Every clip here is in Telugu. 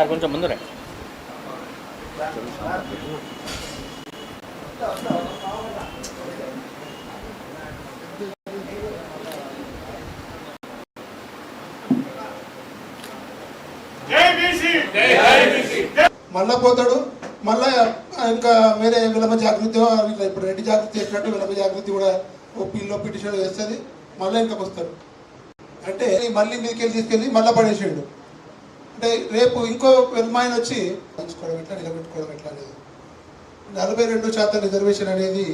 సార్ కొంచెం ముందు రండి. మళ్ళా పోతాడు. మళ్ళా ఇంకా వేరే విలమ జాగృతి ఇప్పుడు రెడ్డి జాగృతి చేసినట్టు విలమ జాగృతి కూడా ఓ పిల్లో పిటిషన్ వేస్తుంది. మళ్ళీ ఇంకా వస్తాడు. అంటే మళ్ళీ మీదకెళ్ళి తీసుకెళ్ళి మళ్ళీ పడేసాడు అంటే రేపు ఇంకో వెల్మాయన వచ్చి పంచుకోవడం ఎట్లా నిలబెట్టుకోవడం ఎట్లా అనేది. నలభై రెండు శాతం రిజర్వేషన్ అనేది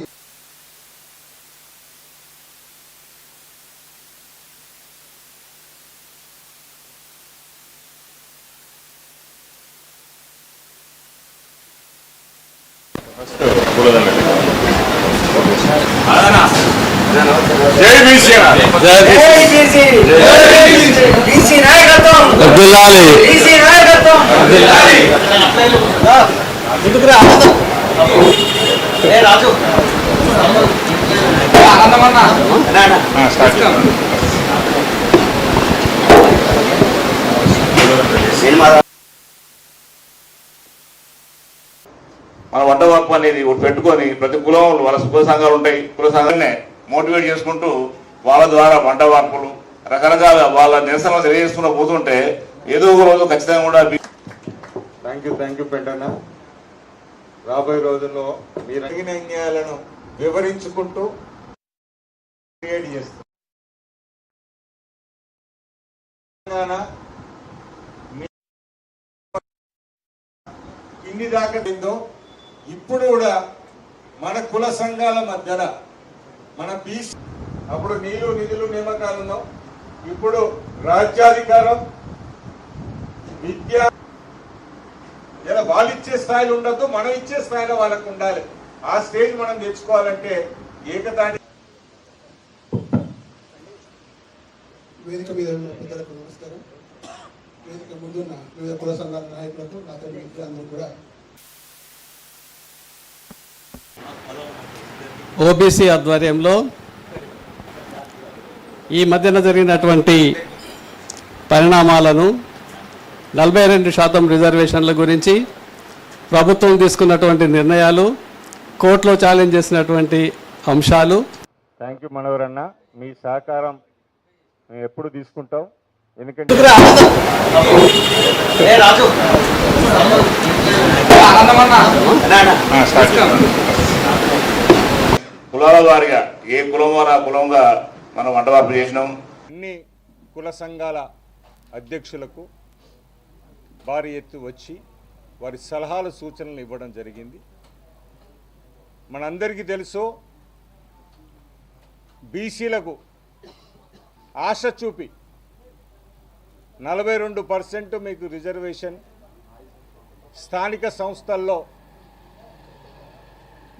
జై బీసీ బీసీ. నాయకత్వం. బీసీ నాయకత్వం. ఏ రాజు? సినిమా మన వంట వాపు అనేది ఒకటి పెట్టుకొని ప్రతి కులం వాళ్ళ కుల సంఘాలు ఉంటాయి. కుల సంఘాలనే మోటివేట్ చేసుకుంటూ వాళ్ళ ద్వారా వంట వార్పులు రకరకాల వాళ్ళ నిరసనలు తెలియజేసుకుంటూ పోతుంటే ఏదో ఒక రోజు ఖచ్చితంగా కూడా thank you thank you Pentanna రాబోయే రోజుల్లో మీరు అడిగిన అన్యాయాలను వివరించుకుంటూ క్రియేట్ చేస్తారు కింది దాకా ఇప్పుడు కూడా మన కుల సంఘాల మధ్యన మన బీసీ అప్పుడు నీళ్ళు నిధులు నియామకాలు ఉన్నాం. ఇప్పుడు రాజ్యాధికారం విద్య ఇలా వాళ్ళు ఇచ్చే స్థాయిలో ఉండద్దు మనం ఇచ్చే స్థాయిలో వాళ్ళకు ఉండాలి. ఆ స్టేజ్ మనం తెచ్చుకోవాలంటే ఏకతాటి వేదిక మీద ఉన్న పెద్దలకు నమస్కారం. వేదిక ముందున్న వివిధ కుల సంఘాల నాయకులకు నాతో మిత్రులందరూ కూడా ఓబీసీ ఆధ్వర్యంలో ఈ మధ్యన జరిగినటువంటి పరిణామాలను నలభై రెండు శాతం రిజర్వేషన్ల గురించి ప్రభుత్వం తీసుకున్నటువంటి నిర్ణయాలు కోర్టులో ఛాలెంజ్ చేసినటువంటి అంశాలు. థ్యాంక్ యూ మనోహరన్న మీ సహకారం మేము ఎప్పుడు తీసుకుంటాం? ఎందుకంటే ఏ రాజు. కులాల వారిగా ఏ కులమో వారు ఆ కులంగా మనం వంట చేసినాం. అన్ని కుల సంఘాల అధ్యక్షులకు భారీ ఎత్తు వచ్చి వారి సలహాలు సూచనలు ఇవ్వడం జరిగింది. మనందరికీ తెలుసు బీసీలకు ఆశ చూపి నలభై రెండు పర్సెంట్ మీకు రిజర్వేషన్. స్థానిక సంస్థల్లో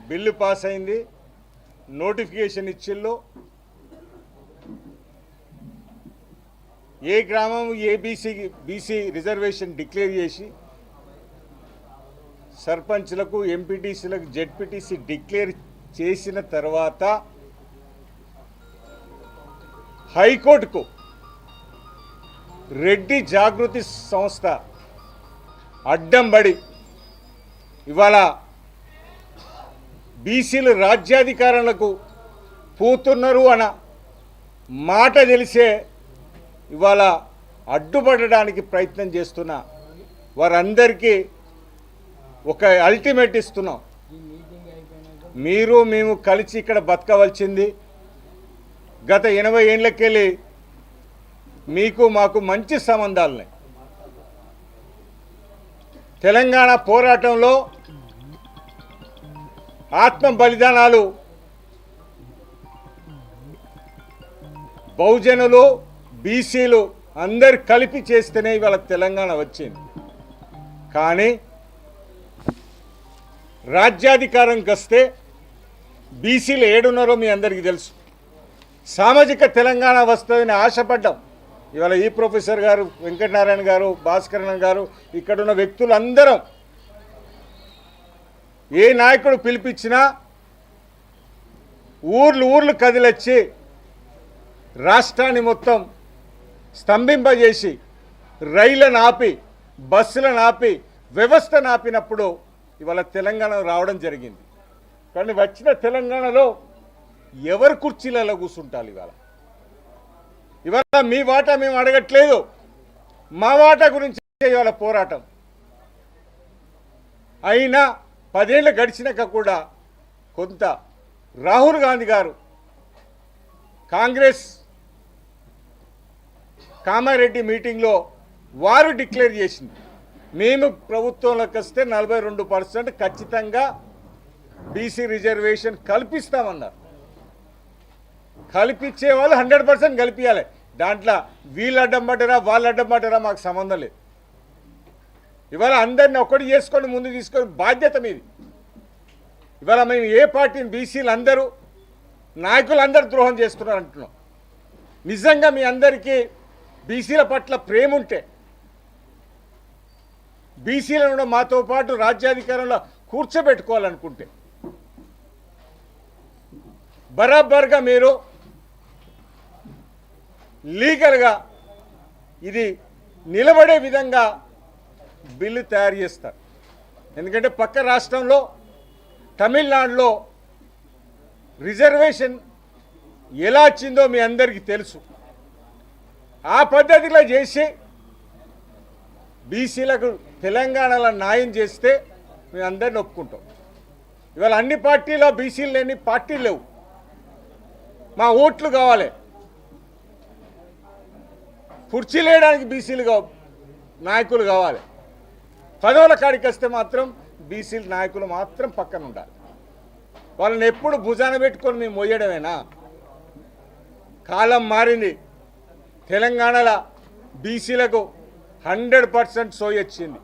బిల్లు పాస్ అయింది. నోటిఫికేషన్ ఇచ్చిల్లో ఏ గ్రామం ABC BC BC reservation declare చేసి సర్పంచ్లకు ఎంపీటీసీలకు జెడ్పీటీసీ డిక్లేర్ చేసిన తర్వాత హైకోర్టుకు రెడ్డి జాగృతి సంస్థ అడ్డంబడి ఇవాళ బీసీలు రాజ్యాధికారులకు పోతున్నారు అన్న మాట తెలిసే ఇవాళ అడ్డుపడడానికి ప్రయత్నం చేస్తున్న వారందరికీ ఒక అల్టిమేట్ ఇస్తున్నాం. మీరు మేము కలిసి ఇక్కడ బతకవలసింది గత ఎనభై ఏళ్ళకెళ్ళి మీకు మాకు మంచి సంబంధాలున్నాయి. తెలంగాణ పోరాటంలో ఆత్మ బలిదానాలు బహుజనులు బీసీలు అందరు కలిపి చేస్తేనే ఇవాళ తెలంగాణ వచ్చింది. కానీ రాజ్యాధికారంకి వస్తే బీసీలు ఏడున్నారో మీ అందరికీ తెలుసు. సామాజిక తెలంగాణ వస్తుందని ఆశపడ్డాం. ఇవాళ ఈ ప్రొఫెసర్ గారు వెంకటనారాయణ గారు భాస్కరణ గారు ఇక్కడున్న వ్యక్తులందరం ఏ నాయకుడు పిలిపించినా ఊర్లు ఊర్లు కదిలొచ్చి రాష్ట్రాన్ని మొత్తం స్తంభింపజేసి రైళ్ళను ఆపి బస్సులను ఆపి వ్యవస్థను ఆపినప్పుడు ఇవాళ తెలంగాణ రావడం జరిగింది. కానీ వచ్చిన తెలంగాణలో ఎవరు కుర్చీలలో కూర్చుంటారు ఇవాళ? ఇవాళ మీ వాటా మేము అడగట్లేదు. మా వాటా గురించి ఇవాళ పోరాటం. అయినా పదేళ్ళు గడిచినాక కూడా కొంత రాహుల్ గాంధీ గారు కాంగ్రెస్ కామారెడ్డి మీటింగ్లో వారు డిక్లేర్ చేసింది. మేము ప్రభుత్వంలోకి వస్తే నలభై రెండు పర్సెంట్ ఖచ్చితంగా బీసీ రిజర్వేషన్ కల్పిస్తామన్నారు. కల్పించే వాళ్ళు హండ్రెడ్ పర్సెంట్ కల్పించాలి దాంట్లో వీళ్ళు అడ్డం పడ్డరా వాళ్ళు అడ్డం పడ్డరా మాకు సంబంధం లేదు. ఇవాళ అందరిని ఒక్కటి చేసుకొని ముందు తీసుకొని బాధ్యత మీది. ఇవాళ మేము ఏ పార్టీని బీసీలు అందరూ నాయకులందరూ ద్రోహం చేస్తున్నారు అంటున్నాం. నిజంగా మీ అందరికీ బీసీల పట్ల ప్రేమ ఉంటే బీసీలను మాతో పాటు రాజ్యాధికారంలో కూర్చోబెట్టుకోవాలనుకుంటే బరాబర్గా మీరు లీగల్గా ఇది నిలబడే విధంగా బిల్లు తయారు చేస్తారు. ఎందుకంటే పక్క రాష్ట్రంలో తమిళనాడులో రిజర్వేషన్ ఎలా వచ్చిందో మీ అందరికీ తెలుసు. ఆ పద్ధతిలో చేసి బీసీలకు తెలంగాణలో న్యాయం చేస్తే మేము అందరిని ఒప్పుకుంటాం. ఇవాళ అన్ని పార్టీలో బీసీలు లేని పార్టీలు లేవు. మా ఓట్లు కావాలి. కుర్చీలు వేయడానికి బీసీలు నాయకులు కావాలి. పదవుల కాడికి వస్తే మాత్రం బీసీల నాయకులు మాత్రం పక్కన ఉండాలి. వాళ్ళని ఎప్పుడు భుజాన పెట్టుకొని మేము మొయ్యడమేనా? కాలం మారింది. తెలంగాణలో బీసీలకు హండ్రెడ్ పర్సెంట్ సోయొచ్చింది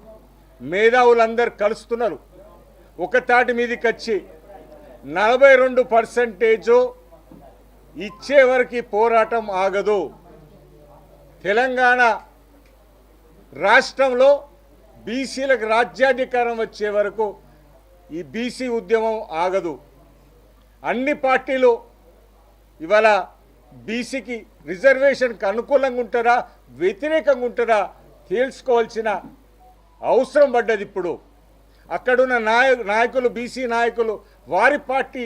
మేధావులందరూ కలుస్తున్నారు. ఒక తాటి మీదకి వచ్చి నలభై రెండు పర్సెంటేజు ఇచ్చే వరకు పోరాటం ఆగదు. తెలంగాణ రాష్ట్రంలో బీసీలకు రాజ్యాధికారం వచ్చే వరకు ఈ బీసీ ఉద్యమం ఆగదు. అన్ని పార్టీలు ఇవాళ బీసీకి రిజర్వేషన్కి అనుకూలంగా ఉంటారా వ్యతిరేకంగా ఉంటారా తేల్చుకోవాల్సిన అవసరం పడ్డది ఇప్పుడు. అక్కడున్న నాయ నాయకులు బీసీ నాయకులు వారి పార్టీ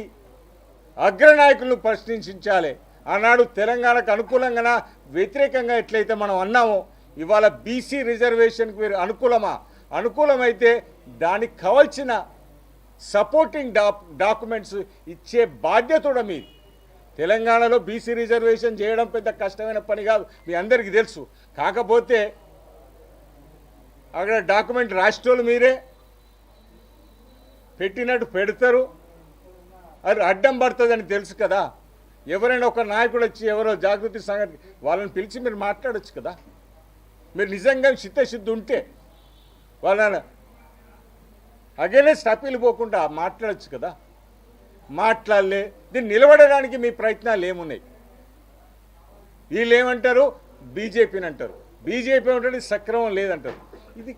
అగ్రనాయకులను ప్రశ్నించాలి. ఆనాడు తెలంగాణకు అనుకూలంగా వ్యతిరేకంగా ఎట్లయితే మనం అన్నామో ఇవాళ బీసీ రిజర్వేషన్కి మీరు అనుకూలమా? అనుకూలమైతే దానికి కావాల్సిన సపోర్టింగ్ డా డాక్యుమెంట్స్ ఇచ్చే బాధ్యత కూడా మీది. తెలంగాణలో బీసీ రిజర్వేషన్ చేయడం పెద్ద కష్టమైన పని కాదు మీ అందరికీ తెలుసు. కాకపోతే అక్కడ డాక్యుమెంట్ రాష్ట్రాలు మీరే పెట్టినట్టు పెడతారు. అది అడ్డం పడుతుందని తెలుసు కదా. ఎవరైనా ఒక నాయకుడు వచ్చి ఎవరో జాగృతి సంగతి వాళ్ళని పిలిచి మీరు మాట్లాడచ్చు కదా. మీరు నిజంగా చిత్తశుద్ధి ఉంటే వాళ్ళని అగేనెస్ట్ అప్పీల్ పోకుండా మాట్లాడొచ్చు కదా. మాట్లాడలే. దీన్ని నిలబడడానికి మీ ప్రయత్నాలు ఏమున్నాయి? వీళ్ళు ఏమంటారు బీజేపీని అంటారు. బీజేపీ అంటే సక్రమం లేదంటారు. ఇది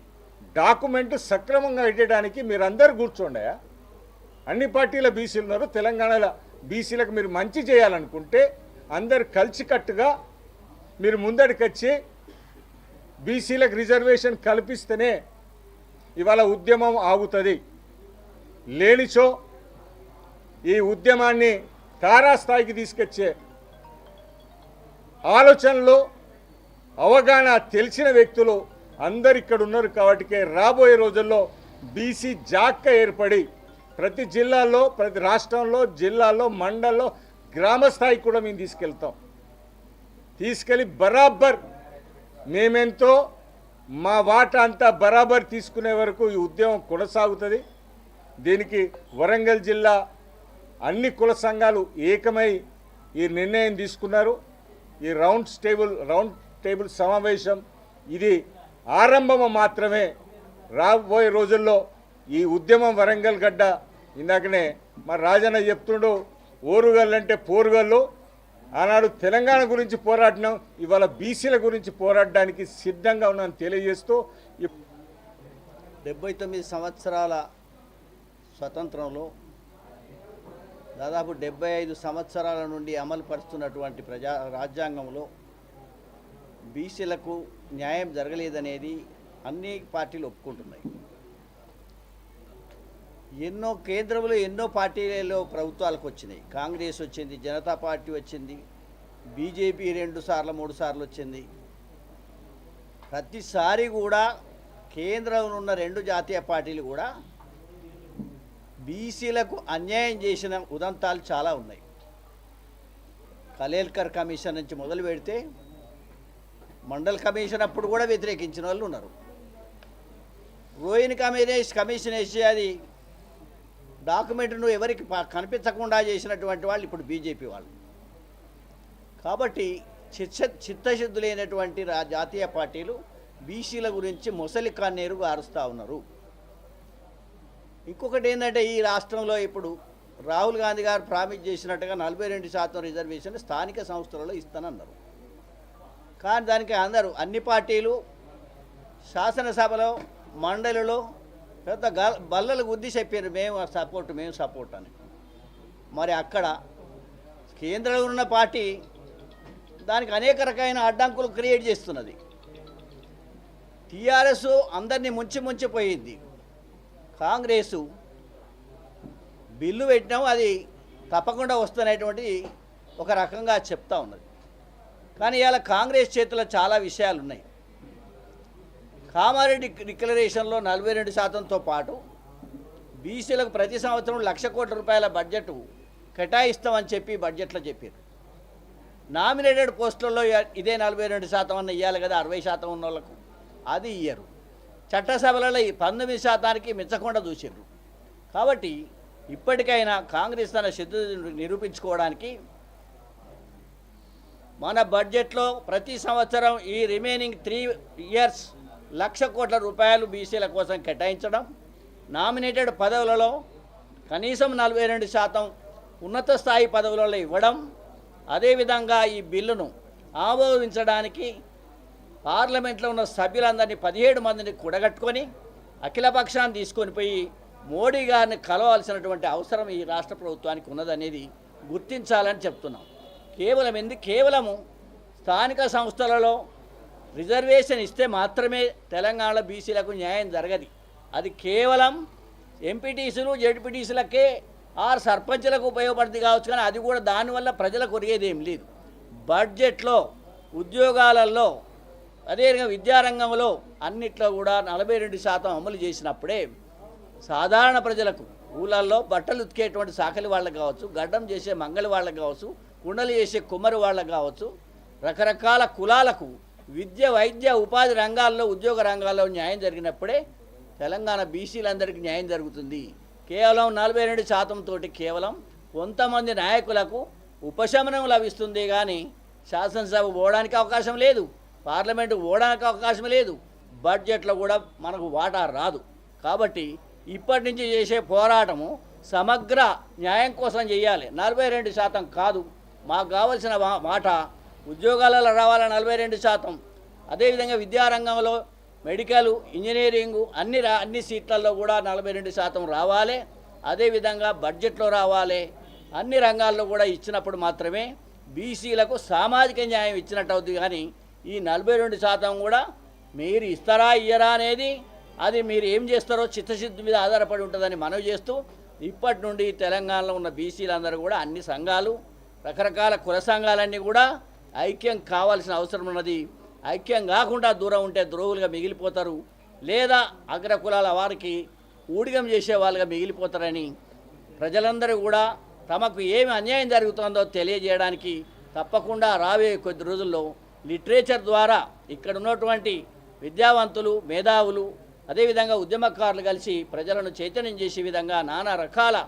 డాక్యుమెంట్ సక్రమంగా పెట్టడానికి మీరు అందరు కూర్చోండియా అన్ని పార్టీల బీసీలు ఉన్నారు. తెలంగాణలో బీసీలకు మీరు మంచి చేయాలనుకుంటే అందరు కలిసికట్టుగా మీరు ముందడికి వచ్చి బీసీలకు రిజర్వేషన్ కల్పిస్తేనే ఇవాళ ఉద్యమం ఆగుతుంది. లేనిచో ఈ ఉద్యమాన్ని తారాస్థాయికి తీసుకొచ్చే ఆలోచనలు అవగాహన తెలిసిన వ్యక్తులు అందరు ఇక్కడ ఉన్నారు కాబట్టికే రాబోయే రోజుల్లో బీసీ జాక్క ఏర్పడి ప్రతి జిల్లాలో ప్రతి రాష్ట్రంలో జిల్లాలో మండల్లో గ్రామ స్థాయికి కూడా మేము తీసుకెళ్తాం. తీసుకెళ్ళి బరాబర్ మేమెంతో మా వాట అంతా బరాబర్ తీసుకునే వరకు ఈ ఉద్యమం కొనసాగుతుంది. దీనికి వరంగల్ జిల్లా అన్ని కుల సంఘాలు ఏకమై ఈ నిర్ణయం తీసుకున్నారు. ఈ రౌండ్ టేబుల్ రౌండ్ టేబుల్ సమావేశం ఇది ఆరంభం మాత్రమే. రాబోయే రోజుల్లో ఈ ఉద్యమం వరంగల్ గడ్డ. ఇందాకనే మా రాజన్న చెప్తుండు ఓరుగల్లు అంటే పోరుగల్లు ఆనాడు తెలంగాణ గురించి పోరాడినాం ఇవాళ బీసీల గురించి పోరాడడానికి సిద్ధంగా ఉన్నాను తెలియజేస్తూ డెబ్బై తొమ్మిది సంవత్సరాల స్వతంత్రంలో దాదాపు డెబ్బై ఐదు సంవత్సరాల నుండి అమలు పరుస్తున్నటువంటి ప్రజా రాజ్యాంగంలో బీసీలకు న్యాయం జరగలేదనేది అన్ని పార్టీలు ఒప్పుకుంటున్నాయి. ఎన్నో కేంద్రంలో ఎన్నో పార్టీలలో ప్రభుత్వాలకు వచ్చినాయి. కాంగ్రెస్ వచ్చింది జనతా పార్టీ వచ్చింది బీజేపీ రెండు సార్లు మూడు సార్లు వచ్చింది. ప్రతిసారి కూడా కేంద్రంలో ఉన్న రెండు జాతీయ పార్టీలు కూడా బీసీలకు అన్యాయం చేసిన ఉదంతాలు చాలా ఉన్నాయి. కలేల్కర్ కమిషన్ నుంచి మొదలు పెడితే మండల్ కమిషన్ అప్పుడు కూడా వ్యతిరేకించిన వాళ్ళు ఉన్నారు. రోహిణి కమిషన్ కమిషన్ వేసి అది డాక్యుమెంట్ను ఎవరికి కనిపించకుండా చేసినటువంటి వాళ్ళు ఇప్పుడు బీజేపీ వాళ్ళు. కాబట్టి చిత్త చిత్తశుద్ధులైనటువంటి రా జాతీయ పార్టీలు బీసీల గురించి మొసలి కన్నీరు గారుస్తూ ఉన్నారు. ఇంకొకటి ఏంటంటే ఈ రాష్ట్రంలో ఇప్పుడు రాహుల్ గాంధీ గారు ప్రామిస్ చేసినట్టుగా నలభై రెండు శాతం రిజర్వేషన్ స్థానిక సంస్థలలో ఇస్తానన్నారు. కానీ దానికి అందరూ అన్ని పార్టీలు శాసనసభలో మండలిలో పెద్ద గల్ బల్లలు గుద్ది చెప్పారు మేము సపోర్ట్ మేము సపోర్ట్ అని. మరి అక్కడ కేంద్రంలో ఉన్న పార్టీ దానికి అనేక రకమైన అడ్డంకులు క్రియేట్ చేస్తున్నది. టీఆర్ఎస్ అందరినీ ముంచి ముంచిపోయింది కాంగ్రెసు బిల్లు పెట్టినాము అది తప్పకుండా వస్తున్నటువంటి ఒక రకంగా చెప్తా ఉన్నది. కానీ ఇవాళ కాంగ్రెస్ చేతిలో చాలా విషయాలు ఉన్నాయి కామారెడ్డి డిక్లరేషన్లో నలభై రెండు శాతంతో పాటు బీసీలకు ప్రతి సంవత్సరం లక్ష కోట్ల రూపాయల బడ్జెట్ కేటాయిస్తామని చెప్పి బడ్జెట్లో చెప్పారు. నామినేటెడ్ పోస్టులలో ఇదే నలభై రెండు శాతం అన్న ఇవ్వాలి కదా అరవై శాతం ఉన్న వాళ్ళకు అది ఇయ్యరు. చట్టసభలలో ఈ పంతొమ్మిది శాతానికి మించకుండా చూసారు కాబట్టి ఇప్పటికైనా కాంగ్రెస్ తన శుద్ధి నిరూపించుకోవడానికి మన బడ్జెట్లో ప్రతి సంవత్సరం ఈ రిమైనింగ్ త్రీ ఇయర్స్ లక్ష కోట్ల రూపాయలు బీసీల కోసం కేటాయించడం నామినేటెడ్ పదవులలో కనీసం నలభై రెండు శాతం ఉన్నత స్థాయి పదవులలో ఇవ్వడం అదేవిధంగా ఈ బిల్లును ఆమోదించడానికి పార్లమెంట్లో ఉన్న సభ్యులందరినీ పదిహేడు మందిని కూడగట్టుకొని అఖిలపక్షాన్ని తీసుకొని పోయి మోడీ గారిని కలవాల్సినటువంటి అవసరం ఈ రాష్ట్ర ప్రభుత్వానికి ఉన్నదనేది గుర్తించాలని చెప్తున్నాం. కేవలం ఎందు కేవలము స్థానిక సంస్థలలో రిజర్వేషన్ ఇస్తే మాత్రమే తెలంగాణ బీసీలకు న్యాయం జరగదు. అది కేవలం ఎంపీటీసీలు జడ్పీటీసీలకే ఆర్ సర్పంచ్లకు ఉపయోగపడుతుంది కావచ్చు కానీ అది కూడా దానివల్ల ప్రజలకు ఒరిగేది ఏం లేదు. బడ్జెట్లో ఉద్యోగాలలో అదేవిధంగా విద్యారంగంలో అన్నిట్లో కూడా నలభై రెండు శాతం అమలు చేసినప్పుడే సాధారణ ప్రజలకు ఊళ్ళల్లో బట్టలు ఉతికేటువంటి సాకలి వాళ్ళకి కావచ్చు గడ్డం చేసే మంగళి వాళ్ళకు కావచ్చు కుండలు చేసే కుమ్మరి వాళ్ళకి కావచ్చు రకరకాల కులాలకు విద్య వైద్య ఉపాధి రంగాల్లో ఉద్యోగ రంగాల్లో న్యాయం జరిగినప్పుడే తెలంగాణ బీసీలందరికీ న్యాయం జరుగుతుంది. కేవలం నలభై రెండు శాతంతో కేవలం కొంతమంది నాయకులకు ఉపశమనం లభిస్తుంది కానీ శాసనసభ పోవడానికి అవకాశం లేదు పార్లమెంటు పోవడానికి అవకాశం లేదు బడ్జెట్లో కూడా మనకు వాటా రాదు. కాబట్టి ఇప్పటి నుంచి చేసే పోరాటము సమగ్ర న్యాయం కోసం చేయాలి. నలభై రెండు శాతం కాదు మాకు కావలసిన వాటా మాట ఉద్యోగాలలో రావాల నలభై రెండు శాతం. అదేవిధంగా విద్యారంగంలో మెడికల్ ఇంజనీరింగు అన్ని రా అన్ని సీట్లలో కూడా నలభై రెండు శాతం రావాలి. అదేవిధంగా బడ్జెట్లో రావాలి. అన్ని రంగాల్లో కూడా ఇచ్చినప్పుడు మాత్రమే బీసీలకు సామాజిక న్యాయం ఇచ్చినట్టు అవుతుంది కానీ ఈ నలభై రెండు శాతం కూడా మీరు ఇస్తారా ఇయ్యరా అనేది అది మీరు ఏం చేస్తారో చిత్తశుద్ధి మీద ఆధారపడి ఉంటుందని మనవి చేస్తూ ఇప్పటి నుండి తెలంగాణలో ఉన్న బీసీలందరూ కూడా అన్ని సంఘాలు రకరకాల కుల సంఘాలన్నీ కూడా ఐక్యం కావాల్సిన అవసరం ఉన్నది. ఐక్యం కాకుండా దూరం ఉంటే ద్రోహులుగా మిగిలిపోతారు. లేదా అగ్ర కులాల వారికి ఊడిగం చేసే వాళ్ళుగా మిగిలిపోతారని ప్రజలందరూ కూడా తమకు ఏమి అన్యాయం జరుగుతుందో తెలియజేయడానికి తప్పకుండా రాబోయే కొద్ది రోజుల్లో లిటరేచర్ ద్వారా ఇక్కడ ఉన్నటువంటి విద్యావంతులు మేధావులు అదేవిధంగా ఉద్యమకారులు కలిసి ప్రజలను చైతన్యం చేసే విధంగా నానా రకాల